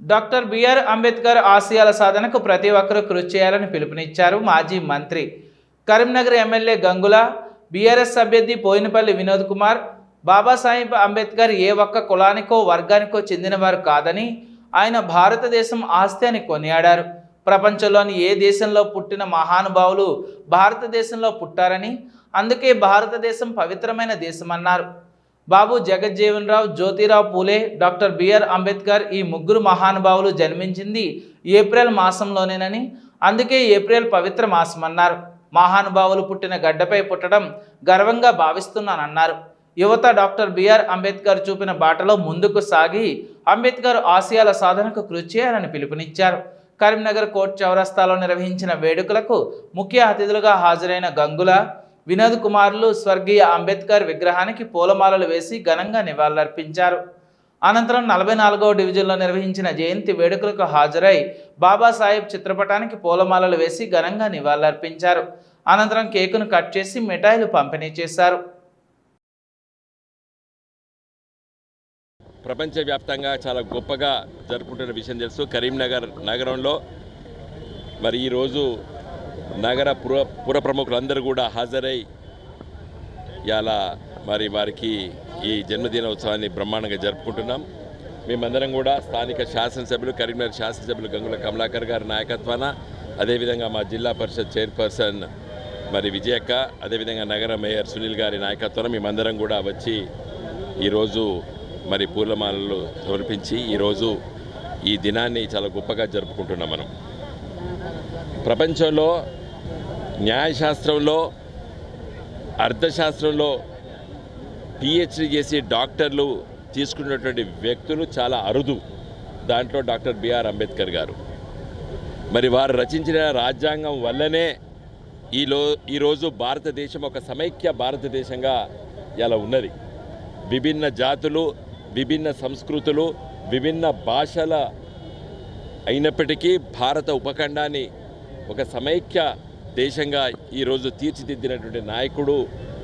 Doctor B R Ambedkar ఆశయాల సాధనకు ప్రతి ఒక్కరూ కృషి చేయాలని పిలుపునిచ్చారు మాజీ మంత్రి. కరీంనగర్ ఎమ్మెల్యే గంగుల బీఆర్ఎస్ అభ్యర్థి పోయినపల్లి వినోద్ కుమార్ బాబాసాహెబ్ అంబేద్కర్ ఏ ఒక్క కులానికో వర్గానికో చెందినవారు కాదని ఆయన భారతదేశం ఆస్తి అని కొనియాడారు. ప్రపంచంలోని ఏ దేశంలో పుట్టిన మహానుభావులు భారతదేశంలో పుట్టారని అందుకే భారతదేశం పవిత్రమైన దేశమన్నారు. Babu Jagjivan Rao Jyotirao Phule doctor B R Ambedkar ఈ ముగ్గురు మహానుభావులు జన్మించింది ఏప్రిల్ మాసంలోనేనని. అందుకే ఏప్రిల్ పవిత్ర మాసం అన్నారు మహానుభావులు పుట్టిన గడ్డపై పుట్టడం గర్వంగా భావిస్తున్నానన్నారు. యువత డాక్టర్ బిఆర్ అంబేద్కర్ చూపిన బాటలో ముందుకు సాగి అంబేద్కర్ ఆశయాల సాధనకు కృషి చేయాలని పిలుపునిచ్చారు. కరీంనగర్ కోర్టు చౌరస్తాలో నిర్వహించిన వేడుకలకు ముఖ్య అతిథులుగా హాజరైన గంగుల వినోద్ కుమార్లు స్వర్గీయ అంబేద్కర్ విగ్రహానికి పూలమాలలు వేసి ఘనంగా నివాళులర్పించారు. అనంతరం నలభై నాలుగవ డివిజన్లో నిర్వహించిన జయంతి వేడుకలకు హాజరై బాబాసాహెబ్ చిత్రపటానికి పూలమాలలు వేసి ఘనంగా నివాళులర్పించారు. అనంతరం కేకును కట్ చేసి మిఠాయిలు పంపిణీ చేశారు. ప్రపంచవ్యాప్తంగా చాలా గొప్పగా జరుపుకుంటున్న విషయం తెలుసు. కరీంనగర్ నగరంలో మరి ఈరోజు నగర పుర పుర ప్రముఖులందరూ కూడా హాజరై ఇలా మరి వారికి ఈ జన్మదినోత్సవాన్ని బ్రహ్మాండంగా జరుపుకుంటున్నాం. మేమందరం కూడా స్థానిక శాసనసభ్యులు కరీంనగర్ శాసనసభ్యులు గంగుల కమలాకర్ గారి నాయకత్వాన అదేవిధంగా మా జిల్లా పరిషత్ చైర్పర్సన్ మరి విజయక్క అదేవిధంగా నగర మేయర్ సునీల్ గారి నాయకత్వాన మేమందరం కూడా వచ్చి ఈరోజు మరి పూలమాలలు సమర్పించి ఈరోజు ఈ దినాన్ని చాలా గొప్పగా జరుపుకుంటున్నాం మనం. ప్రపంచంలో న్యాయశాస్త్రంలో అర్థశాస్త్రంలో పిహెచ్డి చేసి డాక్టర్లు తీసుకున్నటువంటి వ్యక్తులు చాలా అరుదు. దాంట్లో డాక్టర్ బిఆర్ అంబేద్కర్ గారు. మరి వారు రచించిన రాజ్యాంగం వల్లనే ఈలో ఈరోజు భారతదేశం ఒక సమైక్య భారతదేశంగా ఇలా ఉన్నది. విభిన్న జాతులు విభిన్న సంస్కృతులు విభిన్న భాషల అయినప్పటికీ భారత ఉపఖండాన్ని ఒక సమైక్య దేశంగా ఈరోజు తీర్చిదిద్దినటువంటి నాయకుడు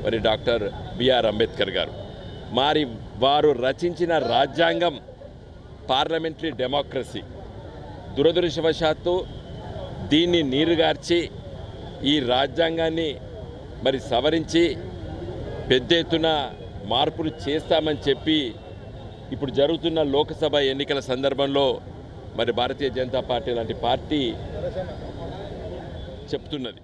మరి డాక్టర్ బిఆర్ అంబేద్కర్ గారు. మరి వారు రచించిన రాజ్యాంగం పార్లమెంటరీ డెమోక్రసీ. దురదృష్టవశాత్తు దీన్ని నీరుగార్చి ఈ రాజ్యాంగాన్ని మరి సవరించి పెద్ద ఎత్తున మార్పులు చేస్తామని చెప్పి ఇప్పుడు జరుగుతున్న లోక్సభ ఎన్నికల సందర్భంలో మరి భారతీయ జనతా పార్టీ లాంటి పార్టీ చెప్తున్నది.